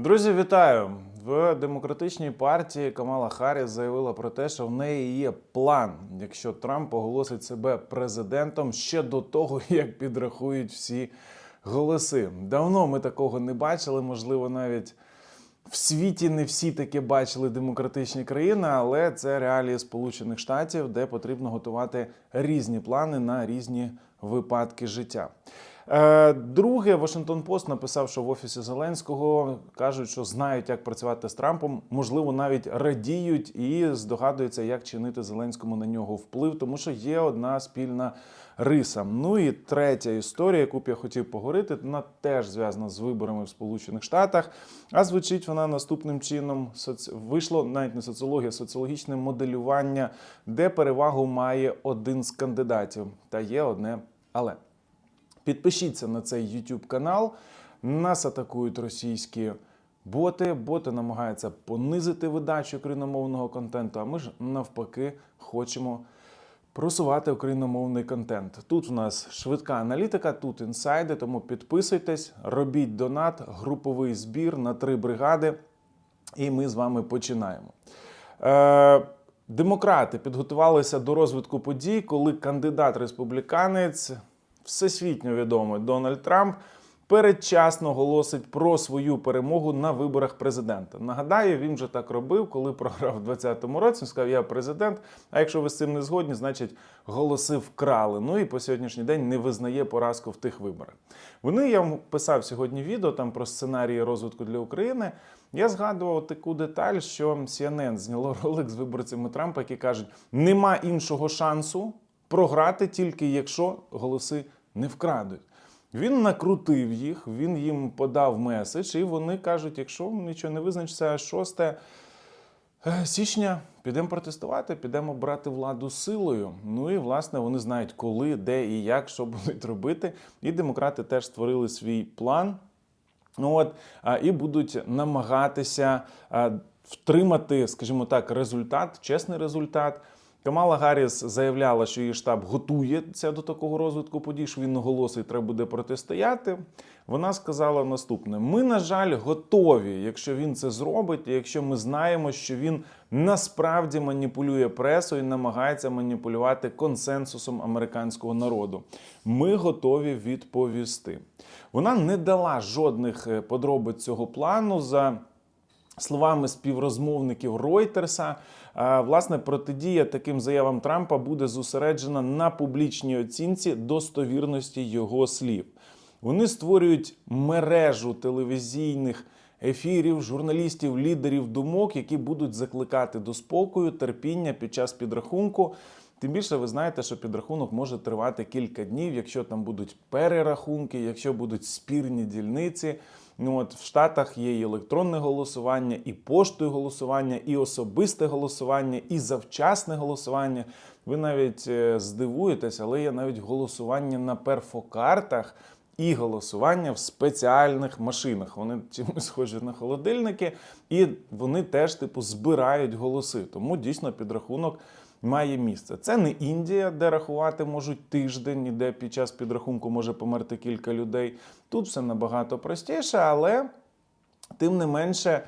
Друзі, вітаю! В демократичній партії Камала Харріс заявила про те, що в неї є план, якщо Трамп оголосить себе президентом ще до того, як підрахують всі голоси. Давно ми такого не бачили, можливо, навіть в світі не всі таки бачили демократичні країни, але це реалії Сполучених Штатів, де потрібно готувати різні плани на різні випадки життя. Е, Друге, Вашингтон Пост написав, що в офісі Зеленського кажуть, що знають, як працювати з Трампом, можливо, навіть радіють і здогадуються, як чинити Зеленському на нього вплив, тому що є одна спільна риса. Ну і третя історія, яку б я хотів поговорити, вона теж зв'язана з виборами в Сполучених Штатах. А звучить вона наступним чином: вийшло навіть не соціологія, соціологічне моделювання, де перевагу має один з кандидатів. Та є одне але. Підпишіться на цей YouTube канал. Нас атакують російські боти. Боти намагаються понизити видачу україномовного контенту. А ми ж навпаки хочемо просувати україномовний контент. Тут в нас швидка аналітика, тут інсайди. Тому підписуйтесь, робіть донат, груповий збір на три бригади. І ми з вами починаємо. Е, демократи підготувалися до розвитку подій, коли кандидат-республіканець, всесвітньо відомий Дональд Трамп, передчасно оголосить про свою перемогу на виборах президента. Нагадаю, він вже так робив, коли програв у 2020 році. Сказав, я президент. А якщо ви з цим не згодні, значить голоси вкрали. Ну і по сьогоднішній день не визнає поразку в тих виборах. Вони я вам писав сьогодні відео там про сценарії розвитку для України. Я згадував таку деталь, що CNN зняло ролик з виборцями Трампа, які кажуть, нема іншого шансу програти тільки якщо голоси не вкрадуть. Він накрутив їх, він їм подав меседж, і вони кажуть: якщо нічого не визначиться, 6 е, січня підемо протестувати, підемо брати владу силою. Ну і власне вони знають, коли, де і як, що будуть робити. І демократи теж створили свій план. Ну от і будуть намагатися втримати, скажімо так, результат, чесний результат. Камала Гарріс заявляла, що її штаб готується до такого розвитку подій, що він наголосить, треба буде протистояти. Вона сказала наступне: ми, на жаль, готові, якщо він це зробить, і якщо ми знаємо, що він насправді маніпулює пресою і намагається маніпулювати консенсусом американського народу. Ми готові відповісти. Вона не дала жодних е, подробиць цього плану за. Словами співрозмовників Ройтерса, е, власне, протидія таким заявам Трампа буде зосереджена на публічній оцінці достовірності його слів. Вони створюють мережу телевізійних ефірів, журналістів, лідерів думок, які будуть закликати до спокою, терпіння під час підрахунку. Тим більше ви знаєте, що підрахунок може тривати кілька днів, якщо там будуть перерахунки, якщо будуть спірні дільниці. Ну от в Штатах є і електронне голосування, і поштою голосування, і особисте голосування, і завчасне голосування. Ви навіть е, здивуєтесь, але є навіть голосування на перфокартах і голосування в спеціальних машинах. Вони чимось схожі на холодильники, і вони теж типу збирають голоси. Тому дійсно підрахунок має місце. Це не Індія, де рахувати можуть тиждень, і де під час підрахунку може померти кілька людей. Тут все набагато простіше, але тим не менше,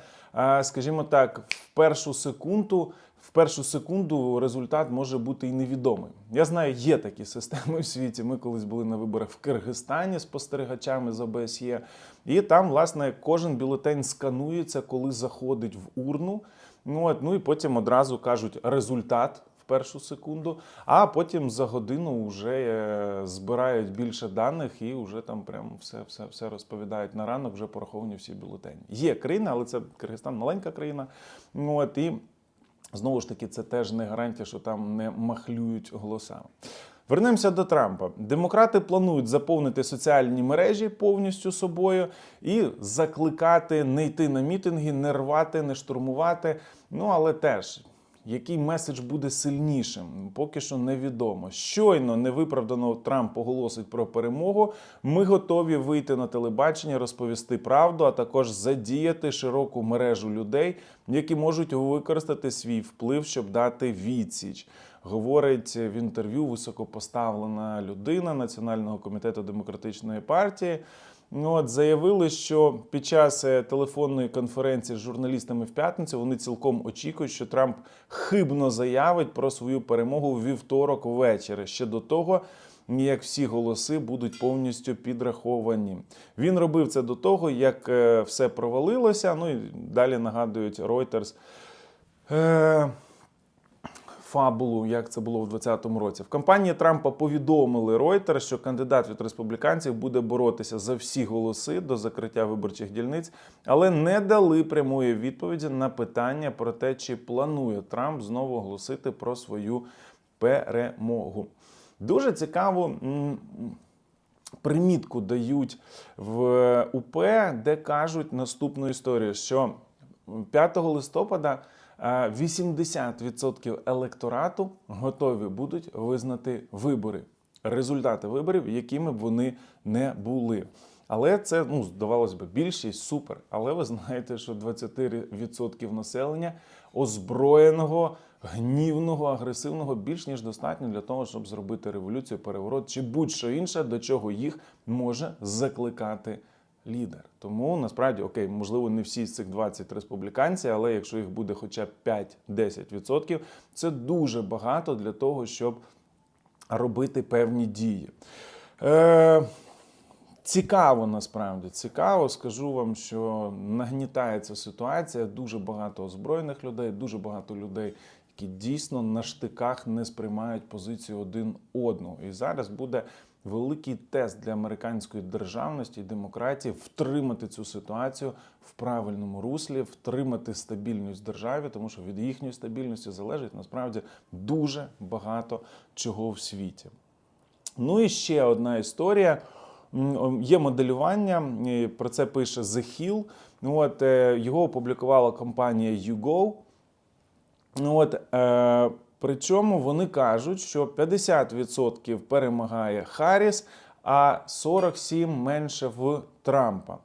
скажімо так, в першу секунду. В першу секунду результат може бути і невідомий. Я знаю, є такі системи в світі. Ми колись були на виборах в Киргизстані спостерігачами з ОБСЄ, і там, власне, кожен бюлетень сканується, коли заходить в урну. Ну, от, ну і потім одразу кажуть результат в першу секунду, а потім за годину вже е, збирають більше даних і вже там прям все, все, все розповідають на ранок, вже пораховані всі бюлетені. Є країна, але це Киргизстан маленька країна. Ну, от, і знову ж таки, це теж не гарантія, що там не махлюють голосами. Вернемося до Трампа. Демократи планують заповнити соціальні мережі повністю собою і закликати не йти на мітинги, не рвати, не штурмувати. Ну але теж. Який меседж буде сильнішим, поки що невідомо. Щойно невиправдано Трамп оголосить про перемогу. Ми готові вийти на телебачення, розповісти правду, а також задіяти широку мережу людей, які можуть використати свій вплив, щоб дати відсіч. Говорить в інтерв'ю високопоставлена людина Національного комітету демократичної партії. Ну, от, заявили, що під час е, телефонної конференції з журналістами в п'ятницю вони цілком очікують, що Трамп хибно заявить про свою перемогу в вівторок ввечері. Ще до того, як всі голоси будуть повністю підраховані. Він робив це до того, як е, все провалилося. Ну і далі нагадують Reuters. Е, фабулу, як це було в 2020 році. В кампанії Трампа повідомили Reuters, що кандидат від республіканців буде боротися за всі голоси до закриття виборчих дільниць, але не дали прямої відповіді на питання про те, чи планує Трамп знову оголосити про свою перемогу. Дуже цікаво. примітку дають в УП, де кажуть наступну історію, що 5 листопада е, 80% електорату готові будуть визнати вибори, результати виборів, якими б вони не були. Але це ну здавалось би більшість супер. Але ви знаєте, що 23% населення озброєного, гнівного, агресивного більш ніж достатньо для того, щоб зробити революцію, переворот чи будь-що інше, до чого їх може закликати лідер. Тому насправді окей, можливо, не всі з цих 20 республіканці, але якщо їх буде хоча б 5-10%, це дуже багато для того, щоб робити певні дії. Е, Цікаво насправді цікаво. Скажу вам, що нагнітається ситуація. Дуже багато озброєних людей, дуже багато людей, які дійсно на штиках не сприймають позицію один одного. І зараз буде великий тест для американської державності і демократії втримати цю ситуацію в правильному руслі, втримати стабільність в державі, тому що від їхньої стабільності залежить насправді дуже багато чого в світі. Ну і ще одна історія. Є моделювання, про це пише The Hill. Ну, от, е, його опублікувала компанія YouGo. Ну, от, е, причому вони кажуть, що 50% перемагає Харріс, а 47% менше в Трампа.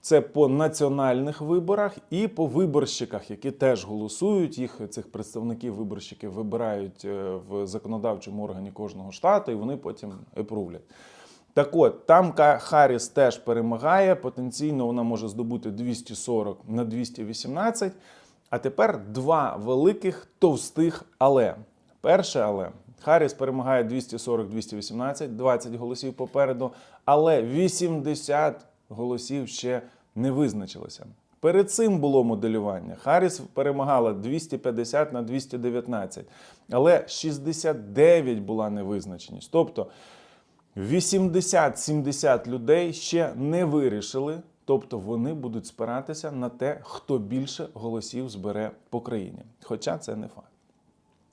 Це по національних виборах і по виборщиках, які теж голосують. Їх цих представників виборщиків вибирають е, в законодавчому органі кожного штату, і вони потім епрувлять. Так от, там Харріс теж перемагає. Потенційно вона може здобути 240 на 218. А тепер два великих товстих але. Перше але. Харріс перемагає 240-218, 20 голосів попереду, але 80 голосів ще не визначилося. Перед цим було моделювання. Харріс перемагала 250 на 219, але 69 була невизначеність. Тобто 80-70 людей ще не вирішили, тобто вони будуть спиратися на те, хто більше голосів збере по країні. Хоча це не факт.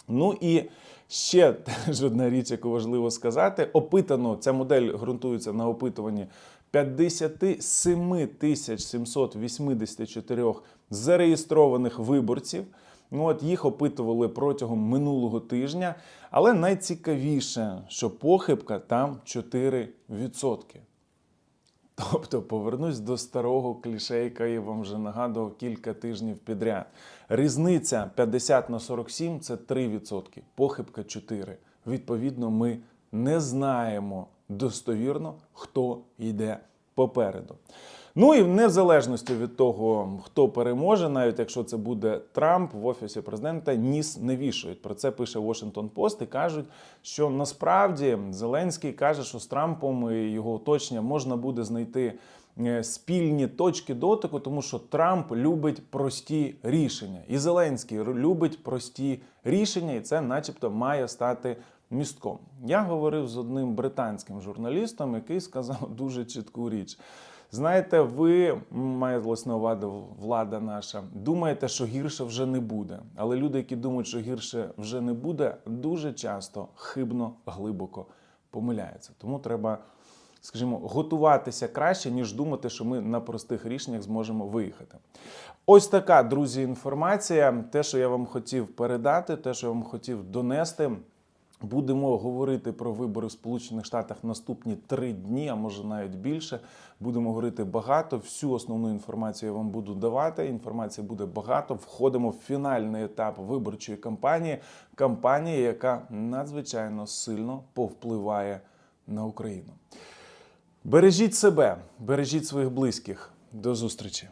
Ну і ще одна річ, яку важливо сказати: опитано, ця модель ґрунтується на опитуванні 57 784 зареєстрованих виборців. Ну, от їх опитували протягом минулого тижня, але найцікавіше, що похибка там 4%. Тобто повернусь до старого клішейка, я вам вже нагадував кілька тижнів підряд. Різниця 50 на 47 це 3%, похибка 4%. Відповідно, ми не знаємо достовірно, хто йде попереду. Ну і в незалежності від того, хто переможе, навіть якщо це буде Трамп в офісі президента, ніс не вішають. Про це пише Washington Post і кажуть, що насправді Зеленський каже, що з Трампом і його оточення можна буде знайти е, спільні точки дотику, тому що Трамп любить прості рішення, і Зеленський любить прості рішення, і це, начебто, має стати містком. Я говорив з одним британським журналістом, який сказав дуже чітку річ. Знаєте, ви маєтесь на увазі влада наша, думаєте, що гірше вже не буде. Але люди, які думають, що гірше вже не буде, дуже часто хибно, глибоко помиляються. Тому треба, скажімо, готуватися краще, ніж думати, що ми на простих рішеннях зможемо виїхати. Ось така, друзі, інформація. Те, що я вам хотів передати, те, що я вам хотів донести. Будемо говорити про вибори в Сполучених Штатах наступні три дні, а може навіть більше. Будемо говорити багато. Всю основну інформацію я вам буду давати. Інформації буде багато. Входимо в фінальний етап виборчої кампанії. Кампанія, яка надзвичайно сильно повпливає на Україну. Бережіть себе, бережіть своїх близьких. До зустрічі.